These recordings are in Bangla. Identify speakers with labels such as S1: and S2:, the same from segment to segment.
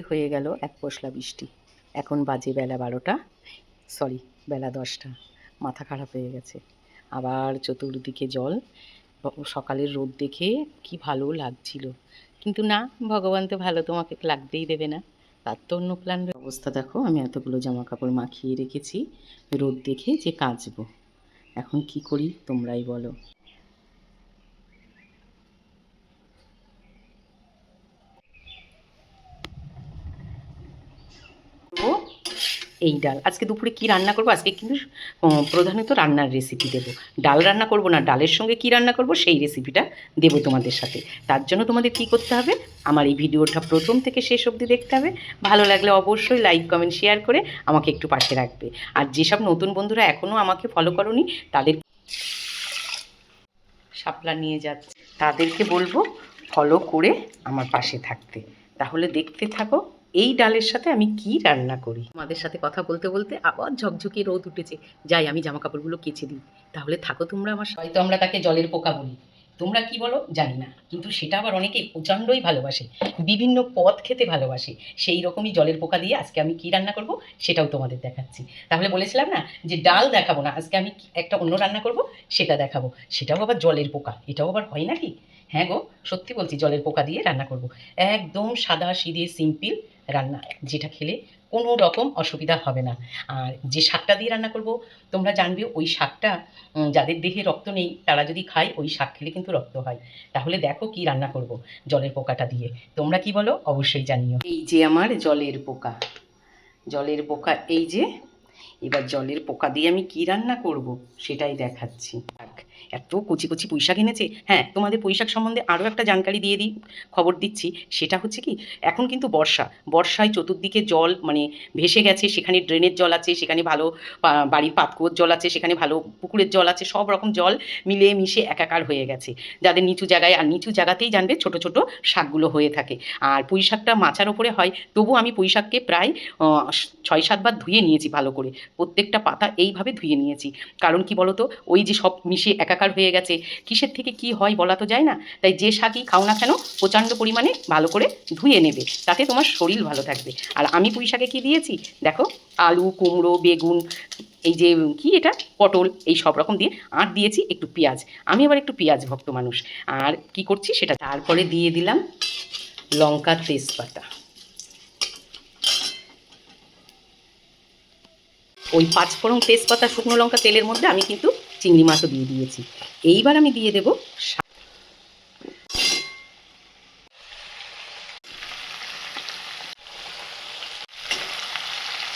S1: হয়ে গেল এক পশলা বৃষ্টি। এখন বাজে বেলা বারোটা। সরি বেলা দশটা। মাথা খারাপ হয়ে গেছে। আবার চতুর্দিকে জল। সকালের রোদ দেখে কি ভালো লাগছিল। কিন্তু না, ভগবান তো ভালো, তোমাকে লাগতেই দেবে না। তার তো অন্য প্ল্যান অবস্থা দেখো, আমি এতগুলো জামা কাপড় মাখিয়ে রেখেছি। রোদ দেখে যে কাচবো। এখন কি করি, তোমরাই বলো করব এই ডাল। আজকে দুপুরে কি রান্না করব? আজকে কিন্তু প্রধানত রান্নার রেসিপি দেবো। ডাল রান্না করব না, ডালের সঙ্গে কি রান্না করব সেই রেসিপিটা দেবো তোমাদের সাথে। তার জন্য তোমাদের কি করতে হবে? আমার এই ভিডিওটা প্রথম থেকে শেষ অবধি দেখতে হবে। ভালো লাগলে অবশ্যই লাইক কমেন্ট শেয়ার করে আমাকে একটু পাশে রাখবে। আর যেসব নতুন বন্ধুরা এখনও আমাকে ফলো করনি, তাদের শাপলা নিয়ে যাচ্ছে। তাদেরকে বলব ফলো করে আমার পাশে থাকতে। তাহলে দেখতে থাকো। এই ডালের সাথে আমি কি রান্না করি? আমাদের সাথে কথা বলতে বলতে আবার ঝকঝকে রোদ উঠেছে। যাই আমি জামা কাপড়গুলো কেচে দিই। তাহলে থাকো তোমরা আমার। হয়তো আমরা তাকে জলের পোকা বলি। তোমরা কি বলো? জানি না। কিন্তু সেটা আবার অনেকে প্রচণ্ডই ভালোবাসে। বিভিন্ন পদ খেতে ভালোবাসে। সেই রকমই জলের পোকা দিয়ে আজকে আমি কি রান্না করব সেটাও তোমাদের দেখাচ্ছি। তাহলে বলেছিলাম না যে ডাল দেখাবো না আজকে আমি একটা অন্য রান্না করব সেটা দেখাবো। সেটাও আবার জলের পোকা। এটাও আবার হয় নাকি? হ্যাঁ গো সত্যি বলছি জলের পোকা দিয়ে রান্না করব। একদম সাদা সিধে সিম্পল রান্না, যেটা খেলে কোনো রকম অসুবিধা হবে না। আর যে শাকটা দিয়ে রান্না করব, তোমরা জানবে ওই শাকটা যাদের দেহে রক্ত নেই, তারা যদি খায়, ওই শাক খেলে কিন্তু রক্ত হয়। তাহলে দেখো কি রান্না করব জলের পোকাটা দিয়ে। তোমরা কি বলো? অবশ্যই জানিও। এই যে আমার জলের পোকা জলের পোকা, এই যে, এবার জলের পোকা দিয়ে আমি কি রান্না করব, সেটাই দেখাচ্ছি। এত কচি কচি পুঁইশাক এনেছে। হ্যাঁ তোমাদের পুঁইশাক সম্বন্ধে আরও একটা জানকারি দিয়ে দিই, খবর দিচ্ছি। সেটা হচ্ছে কি, এখন কিন্তু বর্ষা। বর্ষায় চতুর্দিকে জল মানে ভেসে গেছে, সেখানে ড্রেনের জল আছে, সেখানে ভালো বাড়ির পাতকুয়োর জল আছে, সেখানে ভালো পুকুরের জল আছে, সব রকম জল মিলে মিশে একাকার হয়ে গেছে। যাদের নিচু জায়গায়, আর নিচু জায়গাতেই জানবে ছোট ছোট শাকগুলো হয়ে থাকে। আর পুঁই শাকটা মাচার ওপরে হয়, তবু আমি পুঁই শাককে প্রায় ছয় সাতবার ধুয়ে নিয়েছি ভালো করে। প্রত্যেকটা পাতা এইভাবে ধুয়ে নিয়েছি। কারণ কি বলতো, ওই যে সব মিশে একাকার হয়ে গেছে। কিসের থেকে কি হয় বলা তো যায় না। তাই যে শাকই খাও না কেন, প্রচণ্ড পরিমাণে ভালো করে ধুয়ে নেবে। তাতে তোমার শরীর ভালো থাকবে। আর আমি পুঁই শাকে কী দিয়েছি? দেখো, আলু, কুমড়ো, বেগুন, এই যে কি এটা? পটল, এই সব রকম দিয়ে আর দিয়েছি একটু পেঁয়াজ। আমি আবার একটু পেঁয়াজ ভক্ত মানুষ। আর কি করছি সেটা তারপরে দিয়ে দিলাম লঙ্কা তেজপাতা। ওই পাঁচফোড়ন তেজপাতা শুকনো লঙ্কা তেলের মধ্যে আমি কিন্তু চিংড়ি মাছও দিয়ে দিয়েছি। এইবার আমি দিয়ে দেবো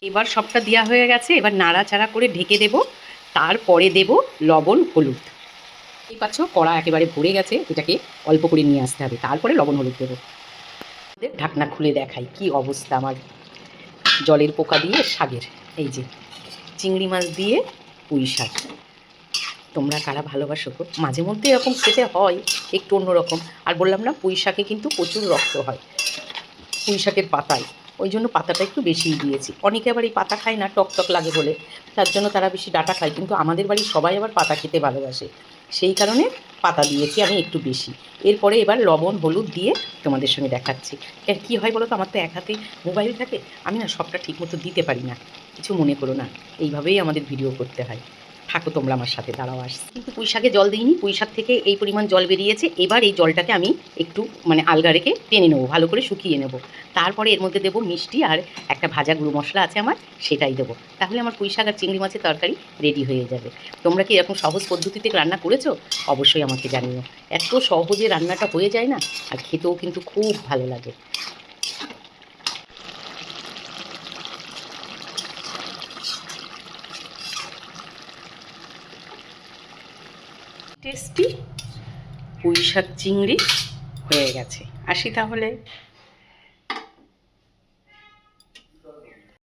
S1: এবার সবটা দেওয়া হয়ে গেছে, এবার নাড়াচাড়া করে ঢেকে দেব। তারপরে দেব লবণ, হলুদ। এই পাচ্ছ, কড়া একেবারে ভরে গেছে, এটাকে অল্প করে নিয়ে আসতে হবে। তারপরে লবণ, হলুদ দেবো। ঢাকনা খুলে দেখাই, কি অবস্থা আমার জলের পোকা দিয়ে শাকের। এই যে, চিংড়ি মাছ দিয়ে পুঁই শাক। তোমরা কারা ভালোবাসো গো? মাঝে মধ্যে এরকম খেতে হয়, একটু অন্যরকম। আর বললাম না, পুঁই শাকে কিন্তু প্রচুর রক্ত হয়, পুঁই শাকের পাতায়। ওই জন্য পাতাটা একটু বেশিই দিয়েছি। অনেকে আবার এই পাতা খায় না, টক টক লাগে বলে। তার জন্য তারা বেশি ডাটা খায়। কিন্তু আমাদের বাড়ির সবাই আবার পাতা খেতে ভালোবাসে। সেই কারণে পাতা দিয়েছি আমি একটু বেশি। এরপরে এবার লবণ, হলুদ দিয়ে তোমাদের সঙ্গে দেখাচ্ছি। কী হয় বলো তো আমার তো এক হাতে মোবাইল থাকে। আমি না সবটা ঠিকমতো দিতে পারি না। কিছু মনে করো না। এইভাবেই আমাদের ভিডিও করতে হয়। থাকো, তোমরা আমার সাথে, দাঁড়াও, আসছি। কিন্তু পুঁই শাকে জল দিইনি পুঁই শাক থেকে এই পরিমাণ জল বেরিয়েছে। এবার এই জলটাকে আমি একটু মানে আলগা রেখে টেনে নেব, ভালো করে শুকিয়ে নেব। তারপরে এর মধ্যে দেবো মিষ্টি আর একটা ভাজা গুঁড়ো মশলা আছে আমার, সেটাই দেবো। তাহলে আমার পুঁই শাক আর চিংড়ি মাছের তরকারি রেডি হয়ে যাবে। তোমরা কি এরকম সহজ পদ্ধতিতে রান্না করেছ? অবশ্যই আমাকে জানিও। এত সহজে রান্নাটা হয়ে যায় না, আর খেতেও কিন্তু খুব ভালো লাগে। টেস্টি পুঁই শাক চিংড়ি হয়ে গেছে। আসি তাহলে।